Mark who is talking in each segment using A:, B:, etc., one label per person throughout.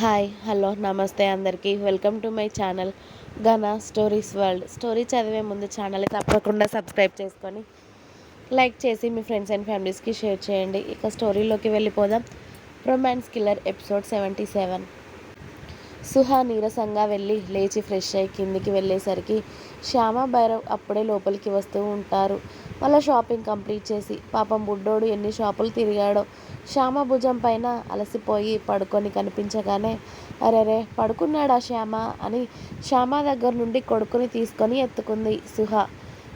A: Hi hello నమస్తే అందరికీ. Welcome to my channel ఘన స్టోరీస్ వరల్డ్ స్టోరీ చదివే ముందు ఛానల్ తప్పకుండా సబ్స్క్రైబ్ చేసుకొని లైక్ చేసి మీ ఫ్రెండ్స్ అండ్ ఫ్యామిలీస్కి షేర్ చేయండి. ఇక స్టోరీలోకి వెళ్ళిపోదాం. Romance killer episode seventy seven Suha నీరసంగా వెళ్ళి లేచి ఫ్రెష్ అయ్యి కిందికి వెళ్ళేసరికి శ్యామ భైరవ్ అప్పుడే లోపలికి వస్తూ ఉంటారు. వాళ్ళ షాపింగ్ కంప్లీట్ చేసి పాపం బుడ్డోడు ఎన్ని షాపులు తిరిగాడో. శ్యామ భుజం పైన అలసిపోయి పడుకొని కనిపించగానే అరెరే పడుకున్నాడా శ్యామ? అని శ్యామ దగ్గర నుండి కొడుకుని తీసుకొని ఎత్తుకుంది సుహ.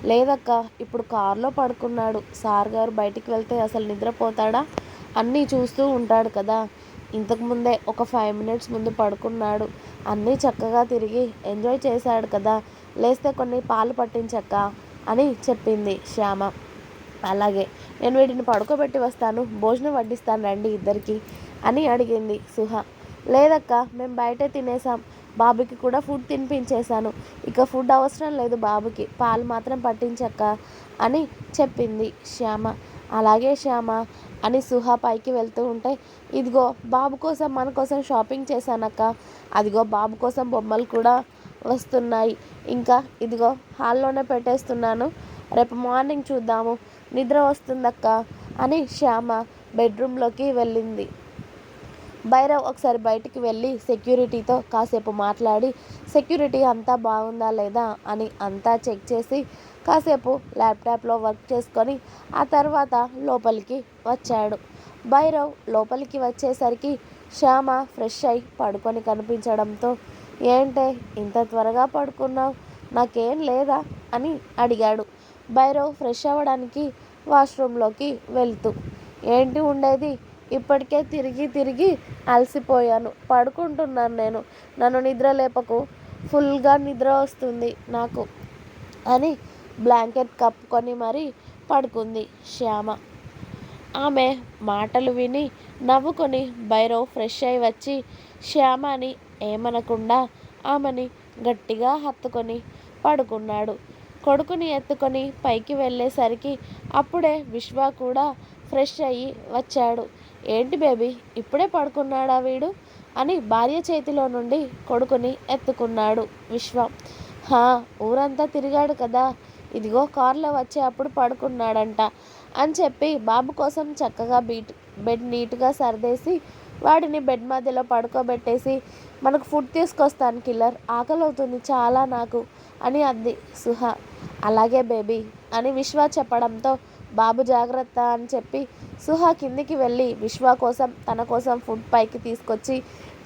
A: లేదక్క ఇప్పుడు కారులో పడుకున్నాడు. సార్ గారు బయటికి వెళ్తే అసలు నిద్రపోతాడా? అన్నీ చూస్తూ ఉంటాడు కదా. ఇంతకుముందే ఒక ఫైవ్ మినిట్స్ ముందు పడుకున్నాడు. అన్నీ చక్కగా తిరిగి ఎంజాయ్ చేశాడు కదా. లేస్తే కొన్ని పాలు పట్టించక్క అని చెప్పింది శ్యామ. అలాగే నేను వీటిని పడుకోబెట్టి వస్తాను భోజనం వడ్డిస్తాను రండి ఇద్దరికి అని అడిగింది సుహ. లేదక్క మేము బయటే తినేసాం బాబుకి కూడా ఫుడ్ తినిపించేశాను. ఇక ఫుడ్ అవసరం లేదు బాబుకి పాలు మాత్రం పట్టించక్క అని చెప్పింది శ్యామ. అలాగే శ్యామ అని సుహ పైకి వెళ్తూ ఉంటే ఇదిగో బాబు కోసం మన కోసం షాపింగ్ చేశానక్క. అదిగో బాబు కోసం బొమ్మలు కూడా వస్తున్నాయి. ఇంకా ఇదిగో హాల్లోనే పెట్టేస్తున్నాను. రేపు మార్నింగ్ చూద్దాము. నిద్ర వస్తుందక్క అని శ్యామ బెడ్రూమ్లోకి వెళ్ళింది. భైరవ్ ఒకసారి బయటికి వెళ్ళి సెక్యూరిటీతో కాసేపు మాట్లాడి సెక్యూరిటీ అంతా బాగుందా లేదా? అని అంతా చెక్ చేసి కాసేపు ల్యాప్టాప్లో వర్క్ చేసుకొని ఆ తర్వాత లోపలికి వచ్చాడు. భైరవ్ లోపలికి వచ్చేసరికి శ్యామ ఫ్రెష్ అయి పడుకొని కనిపించడంతో ఏంటే ఇంత త్వరగా పడుకున్నావు? నాకేం లేదా? అని అడిగాడు. భైరవ్ ఫ్రెష్ అవ్వడానికి వాష్రూమ్లోకి వెళ్తూ ఏంటి ఉండేది? ఇప్పటికే తిరిగి తిరిగి అలసిపోయాను. పడుకుంటున్నాను నేను. నన్ను నిద్ర లేపకు. ఫుల్గా నిద్ర వస్తుంది నాకు అని బ్లాంకెట్ కప్పుకొని మరీ పడుకుంది శ్యామ. ఆమె మాటలు విని నవ్వుకొని భైరవ్ ఫ్రెష్ అయి వచ్చి శ్యామని ఏమనకుండా ఆమెని గట్టిగా హత్తుకొని పడుకున్నాడు. కొడుకుని ఎత్తుకొని పైకి వెళ్ళేసరికి అప్పుడే విశ్వ కూడా ఫ్రెష్ అయ్యి వచ్చాడు. ఏంటి బేబీ ఇప్పుడే పడుకున్నాడా వీడు? అని భార్య చేతిలో నుండి కొడుకుని ఎత్తుకున్నాడు విశ్వ. హా ఊరంతా తిరిగాడు కదా ఇదిగో కారులో వచ్చే అప్పుడు పడుకున్నాడంట అని చెప్పి బాబు కోసం చక్కగా బీట్ బెడ్ నీట్గా సర్దేసి వాడిని బెడ్ మధ్యలో పడుకోబెట్టేసి మనకు ఫుడ్ తీసుకొస్తాను కిల్లర్ ఆకలి అవుతుంది చాలా నాకు అని అంది సుహ. అలాగే బేబీ అని విశ్వ చెప్పడంతో బాబు జాగ్రత్త అని చెప్పి సుహ కిందికి వెళ్ళి విశ్వ కోసం తన కోసం ఫుడ్ పైకి తీసుకొచ్చి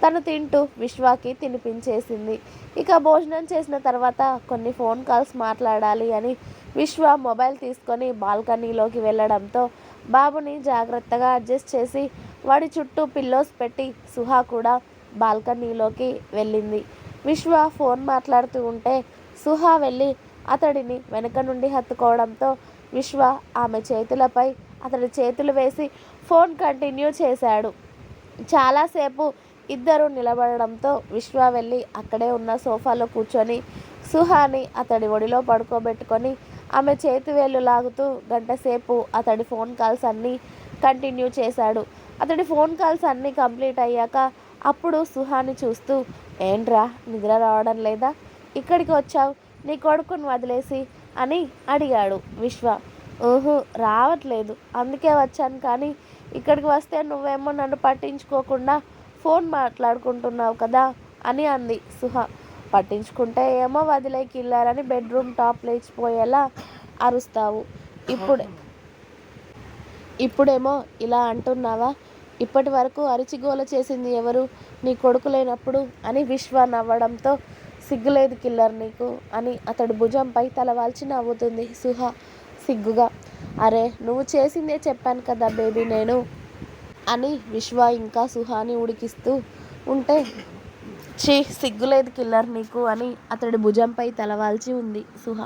A: తను తింటూ విశ్వాకి తినిపించేసింది. ఇక భోజనం చేసిన తర్వాత కొన్ని ఫోన్ కాల్స్ మాట్లాడాలి అని విశ్వ మొబైల్ తీసుకొని బాల్కనీలోకి వెళ్ళడంతో బాబుని జాగ్రత్తగా అడ్జస్ట్ చేసి వాడి చుట్టూ పిల్లోస్ పెట్టి సుహా కూడా బాల్కనీలోకి వెళ్ళింది. విశ్వ ఫోన్ మాట్లాడుతూ ఉంటే సుహా వెళ్ళి అతడిని వెనక నుండి హత్తుకోవడంతో విశ్వ ఆమె చేతులపై అతడి చేతులు వేసి ఫోన్ కంటిన్యూ చేశాడు. చాలాసేపు ఇద్దరు నిలబడడంతో విశ్వ వెళ్ళి అక్కడే ఉన్న సోఫాలో కూర్చొని సుహాని అతడి ఒడిలో పడుకోబెట్టుకొని ఆమె చేతి వేళ్ళు లాగుతూ గంటసేపు అతడి ఫోన్ కాల్స్ అన్నీ కంటిన్యూ చేశాడు. అతడి ఫోన్ కాల్స్ అన్నీ కంప్లీట్ అయ్యాక అప్పుడు సుహాని చూస్తూ ఏంట్రా నిద్ర రావడం లేదా? ఇక్కడికి వచ్చావు నీ కొడుకుని వదిలేసి అని అడిగాడు విశ్వ. ఊహు రావట్లేదు. అందుకే వచ్చాను కానీ ఇక్కడికి వస్తే నువ్వేమో నన్ను పట్టించుకోకుండా ఫోన్ మాట్లాడుకుంటున్నావు కదా అని అంది సుహ. పట్టించుకుంటే ఏమో వదిలేకి వెళ్ళారని బెడ్రూమ్ టాప్ లేచిపోయేలా అరుస్తావు. ఇప్పుడే ఇప్పుడేమో ఇలా అంటున్నావా? ఇప్పటి వరకు అరిచిగోల చేసింది ఎవరు? నీ కొడుకు లేనప్పుడు అని విశ్వ నవ్వడంతో సిగ్గులేదు కిల్లర్ నీకు అని అతడు భుజంపై తలవాల్చి నవ్వుతుంది సుహ సిగ్గుగా. అరే నువ్వు చేసిందే చెప్పాను కదా బేబీ నేను అని విశ్వ ఇంకా సుహాని ఉడికిస్తూ ఉంటే చీ సిగ్గులేదు కిల్లర్ నీకు అని అతడి భుజంపై తలవాల్చి ఉంది సుహ.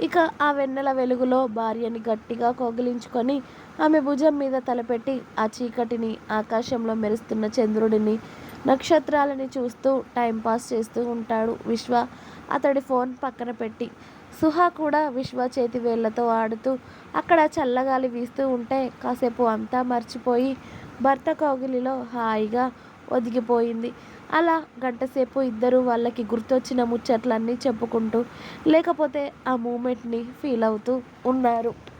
A: ఇక ఆ వెన్నెల వెలుగులో భార్యని గట్టిగా కొగిలించుకొని ఆమె భుజం మీద తలపెట్టి ఆ చీకటిని ఆకాశంలో మెరుస్తున్న చంద్రుడిని నక్షత్రాలని చూస్తూ టైంపాస్ చేస్తూ ఉంటాడు విశ్వ. అతడి ఫోన్ పక్కన పెట్టి సుహ కూడా విశ్వ చేతి వేళ్ళతో ఆడుతూ అక్కడ చల్లగాలి వీస్తూ ఉంటే కాసేపు అంతా మర్చిపోయి భర్త కౌగిలిలో హాయిగా ఒదిగిపోయింది. అలా గంటసేపు ఇద్దరు వాళ్ళకి గుర్తొచ్చిన ముచ్చట్లన్నీ చెప్పుకుంటూ లేకపోతే ఆ మూమెంట్ని ఫీల్ అవుతూ ఉన్నారు.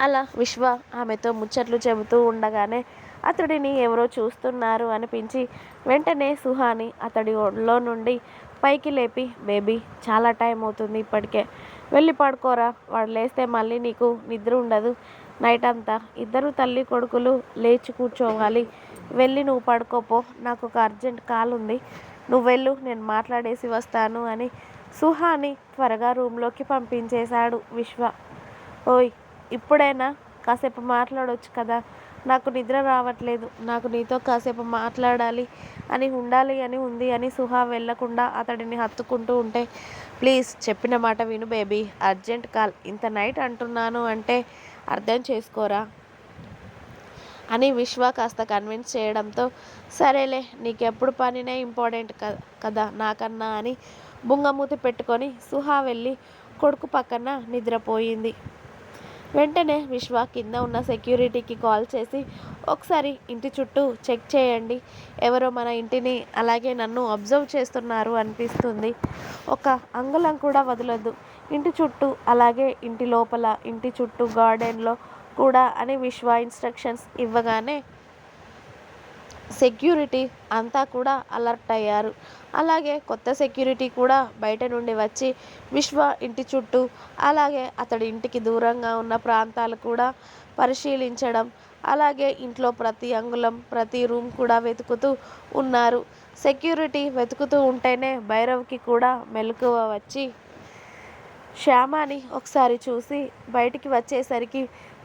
A: అలా విశ్వ ఆమెతో ముచ్చట్లు చెబుతూ ఉండగానే అతడిని ఎవరో చూస్తున్నారు అనిపించి వెంటనే సుహాని అతడి ఒళ్ళో నుండి పైకి లేపి బేబీ చాలా టైం అవుతుంది ఇప్పటికే. వెళ్ళి పడుకోరా. వాడు లేస్తే మళ్ళీ నీకు నిద్ర ఉండదు. నైట్ అంతా ఇద్దరు తల్లి కొడుకులు లేచి కూర్చోవాలి. వెళ్ళి నువ్వు పడుకోపో నాకు ఒక అర్జెంట్ కాల్ ఉంది. నువ్వు వెళ్ళు. నేను మాట్లాడేసి వస్తాను అని సుహాని త్వరగా రూమ్లోకి పంపించేశాడు విశ్వ. ఓయ్ ఇప్పుడైనా కాసేపు మాట్లాడవచ్చు కదా. నాకు నిద్ర రావట్లేదు. నాకు నీతో కాసేపు మాట్లాడాలి అని ఉండాలి అని ఉంది అని సుహా వెళ్ళకుండా అతడిని హత్తుకుంటూ ఉంటే ప్లీజ్ చెప్పిన మాట విను బేబీ. Urgent call. ఇంత నైట్ అంటున్నాను అంటే అర్థం చేసుకోరా అని విశ్వ కాస్త కన్విన్స్ చేయడంతో సరేలే నీకెప్పుడు పనినే ఇంపార్టెంట్ కదా నాకన్నా అని బుంగమూతి పెట్టుకొని సుహా వెళ్ళి కొడుకు పక్కన నిద్రపోయింది. వెంటనే విశ్వ కింద ఉన్న సెక్యూరిటీకి కాల్ చేసి ఒకసారి ఇంటి చుట్టూ చెక్ చేయండి. ఎవరో మన ఇంటిని అలాగే నన్ను అబ్జర్వ్ చేస్తున్నారు అనిపిస్తుంది. ఒక అంగుళం కూడా వదలొద్దు. ఇంటి చుట్టూ అలాగే ఇంటి లోపల ఇంటి చుట్టూ గార్డెన్లో కూడా అని విశ్వ ఇన్స్ట్రక్షన్స్ ఇవ్వగానే సెక్యూరిటీ అంతా కూడా అలర్ట్ అయ్యారు. అలాగే కొత్త సెక్యూరిటీ కూడా బయట నుండి వచ్చి విశ్వ ఇంటి చుట్టూ అలాగే అతడి ఇంటికి దూరంగా ఉన్న ప్రాంతాలు కూడా పరిశీలించడం అలాగే ఇంట్లో ప్రతి అంగుళం ప్రతి రూమ్ కూడా వెతుకుతూ ఉన్నారు. సెక్యూరిటీ వెతుకుతూ ఉంటేనే భైరవ్కి కూడా మెలకువ వచ్చి శ్యామాని ఒకసారి చూసి బయటికి వచ్చేసరికి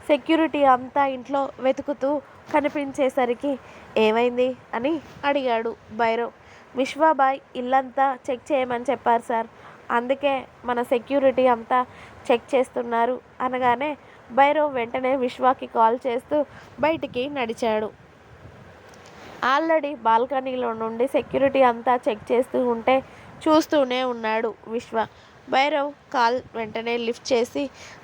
A: సెక్యూరిటీ అంతా ఇంట్లో వెతుకుతూ కనిపించేసరికి ఏమైంది అని అడిగాడు భైరవ్. విశ్వాబాయ్ ఇల్లంతా చెక్ చేయమని చెప్పారు సార్. అందుకే మన సెక్యూరిటీ అంతా చెక్ చేస్తున్నారు అనగానే భైరవ్ వెంటనే విశ్వాకి కాల్ చేస్తూ బయటికి నడిచాడు. ఆల్రెడీ బాల్కనీలో నుండి సెక్యూరిటీ అంతా చెక్ చేస్తూ ఉంటే చూస్తూనే ఉన్నాడు విశ్వ. భైరవ్ కాల్ వెంటనే లిఫ్ట్ చేసి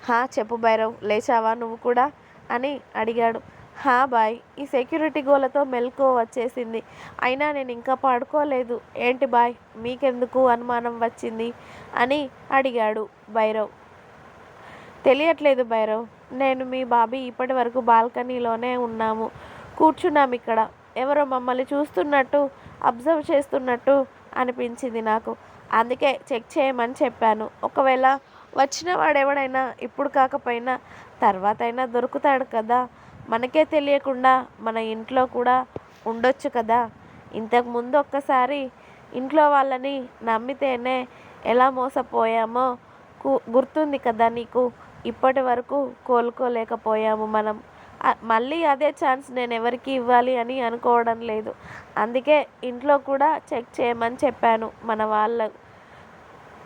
A: హా చెప్పు భైరవ్ లేచావా నువ్వు కూడా? అని అడిగాడు. హా బాయ్ ఈ సెక్యూరిటీ గోలతో మెలకువ వచ్చేసింది. అయినా నేను ఇంకా పడుకోలేదు. ఏంటి బాయ్ మీకెందుకు అనుమానం వచ్చింది? అని అడిగాడు భైరవ్. తెలియట్లేదు భైరవ్ నేను మీ బాబీ ఇప్పటి వరకు బాల్కనీలోనే ఉన్నాము. కూర్చున్నాం ఇక్కడ. ఎవరో మమ్మల్ని చూస్తున్నట్టు అబ్జర్వ్ చేస్తున్నట్టు అనిపించింది నాకు. అందుకే చెక్ చేయమని చెప్పాను. ఒకవేళ వచ్చిన వాడెవడైనా ఇప్పుడు కాకపోయినా తర్వాత అయినా దొరుకుతాడు కదా మనకే తెలియకుండా మన ఇంట్లో కూడా ఉండొచ్చు కదా. ఇంతకు ముందు ఒక్కసారి ఇంట్లో వాళ్ళని నమ్మితేనే ఎలా మోసపోయామో గుర్తుంది కదా నీకు? ఇప్పటి వరకు కోలుకోలేకపోయాము మనం. మళ్ళీ అదే ఛాన్స్ నేను ఎవరికి ఇవ్వాలి అని అనుకోవడం లేదు. అందుకే ఇంట్లో కూడా చెక్ చేయమని చెప్పాను. మన వాళ్ళ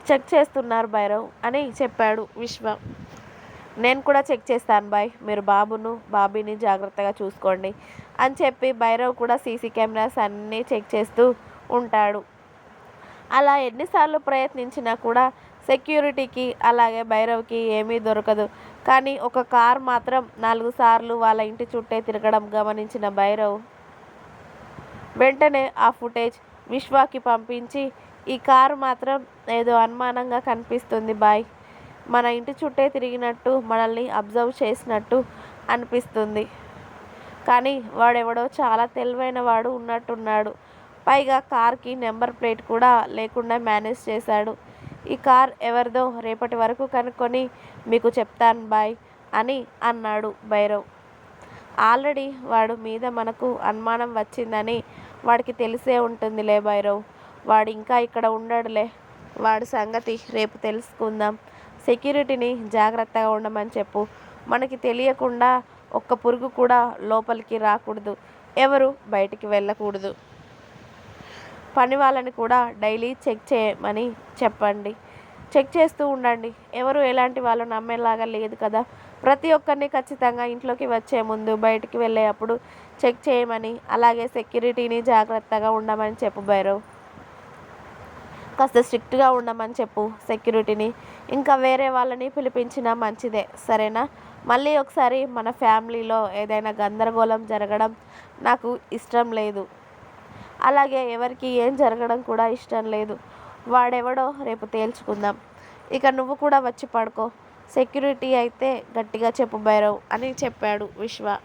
A: చెక్ చేస్తున్నారు భైరవ్ అని చెప్పాడు విశ్వ. నేను కూడా చెక్ చేస్తాను బాయ్. మీరు బాబును బాబీని జాగ్రత్తగా చూసుకోండి అని చెప్పి భైరవ్ కూడా సీసీ కెమెరాస్ అన్నీ చెక్ చేస్తూ ఉంటాడు. అలా ఎన్నిసార్లు ప్రయత్నించినా కూడా సెక్యూరిటీకి అలాగే భైరవ్కి ఏమీ దొరకదు. కానీ ఒక కార్ మాత్రం నాలుగు సార్లు వాళ్ళ ఇంటి చుట్టే తిరగడం గమనించిన భైరవ్ వెంటనే ఆ ఫుటేజ్ విశ్వాకి పంపించి ఈ కారు మాత్రం ఏదో అనుమానంగా కనిపిస్తుంది బాయ్. మన ఇంటి చుట్టే తిరిగినట్టు మనల్ని అబ్జర్వ్ చేసినట్టు అనిపిస్తుంది. కానీ వాడెవడో చాలా తెలివైన వాడు ఉన్నట్టున్నాడు. పైగా కార్కి నెంబర్ ప్లేట్ కూడా లేకుండా మేనేజ్ చేశాడు. ఈ కార్ ఎవరిదో రేపటి వరకు కనుక్కొని మీకు చెప్తాను బాయ్ అని అన్నాడు భైరవ్. ఆల్రెడీ వాడు మీద మనకు అనుమానం వచ్చిందని వాడికి తెలిసే ఉంటుందిలే భైరవ్. వాడు ఇంకా ఇక్కడ ఉండడులే. వాడి సంగతి రేపు తెలుసుకుందాం. సెక్యూరిటీని జాగ్రత్తగా ఉండమని చెప్పు. మనకి తెలియకుండా ఒక్క పురుగు కూడా లోపలికి రాకూడదు. ఎవరు బయటికి వెళ్ళకూడదు. పని వాళ్ళని కూడా డైలీ చెక్ చేయమని చెప్పండి. చెక్ చేస్తూ ఉండండి. ఎవరు ఎలాంటి వాళ్ళు నమ్మేలాగా లేదు కదా. ప్రతి ఒక్కరిని ఖచ్చితంగా ఇంట్లోకి వచ్చే ముందు బయటికి వెళ్ళేటప్పుడు చెక్ చేయమని అలాగే సెక్యూరిటీని జాగ్రత్తగా ఉండమని చెప్పు భైరవ్. కాస్త స్ట్రిక్ట్గా ఉండమని చెప్పు సెక్యూరిటీని. ఇంకా వేరే వాళ్ళని పిలిపించినా మంచిదే సరేనా? మళ్ళీ ఒకసారి మన ఫ్యామిలీలో ఏదైనా గందరగోళం జరగడం నాకు ఇష్టం లేదు. అలాగే ఎవరికి ఏం జరగడం కూడా ఇష్టం లేదు. వాడెవడో రేపు తేల్చుకుందాం. ఇక నువ్వు కూడా వచ్చి పడుకో. సెక్యూరిటీ అయితే గట్టిగా చెప్పు భైరవ్ అని చెప్పాడు విశ్వ.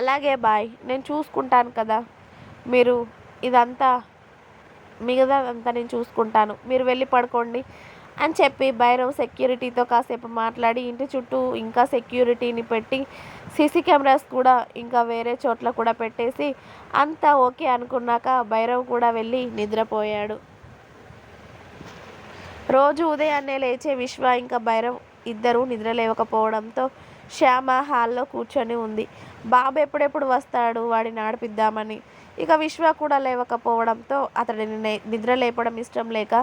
A: అలాగే బాయ్ నేను చూసుకుంటాను కదా. మీరు ఇదంతా మిగతాదంతా నేను చూసుకుంటాను. మీరు వెళ్ళి పడుకోండి అని చెప్పి భైరవ్ సెక్యూరిటీతో కాసేపు మాట్లాడి ఇంటి చుట్టూ ఇంకా సెక్యూరిటీని పెట్టి సీసీ కెమెరాస్ కూడా ఇంకా వేరే చోట్ల కూడా పెట్టేసి అంతా ఓకే అనుకున్నాక భైరవ్ కూడా వెళ్ళి నిద్రపోయాడు. రోజు ఉదయాన్నే లేచే విశ్వ ఇంకా భైరవ్ ఇద్దరూ నిద్రలేవకపోవడంతో శ్యామ హాల్లో కూర్చొని ఉంది. బాబు ఎప్పుడెప్పుడు వస్తాడు? వాడిని ఆడిపిద్దామని ఇక విశ్వ కూడా లేవకపోవడంతో అతడిని నిద్ర లేపడం ఇష్టం లేక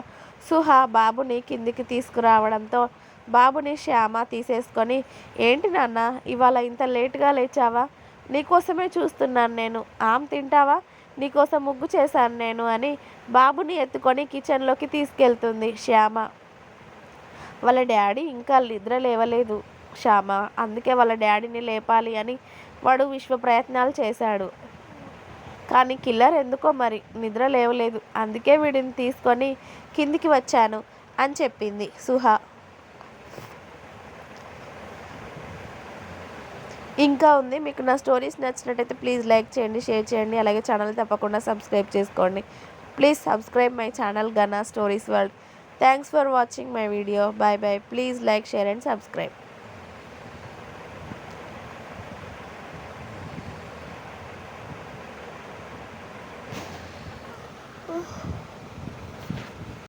A: సుహ బాబుని కిందికి తీసుకురావడంతో బాబుని శ్యామ తీసేసుకొని ఏంటి నాన్న ఇవాళ ఇంత లేటుగా లేచావా? నీకోసమే చూస్తున్నాను నేను. ఆమ్ తింటావా? నీకోసం ముగ్గు చేశాను నేను అని బాబుని ఎత్తుకొని కిచెన్లోకి తీసుకెళ్తుంది శ్యామ. వాళ్ళ డాడీ ఇంకా నిద్ర లేవలేదు. శ్యామ అందుకే వాళ్ళ డాడీని లేపాలి అని వాడు విశ్వ ప్రయత్నాలు చేశాడు. కానీ కిల్లర్ ఎందుకో మరి? నిద్ర లేవలేదు. అందుకే వీడిని తీసుకొని కిందికి వచ్చాను అని చెప్పింది సుహ. ఇంకా ఉంది. మీకు నా స్టోరీస్ నచ్చినట్టయితే ప్లీజ్ లైక్ చేయండి షేర్ చేయండి. అలాగే ఛానల్ తప్పకుండా సబ్స్క్రైబ్ చేసుకోండి. Please subscribe my channel Gana stories world. Thanks for watching my video. Bye bye please like share and subscribe.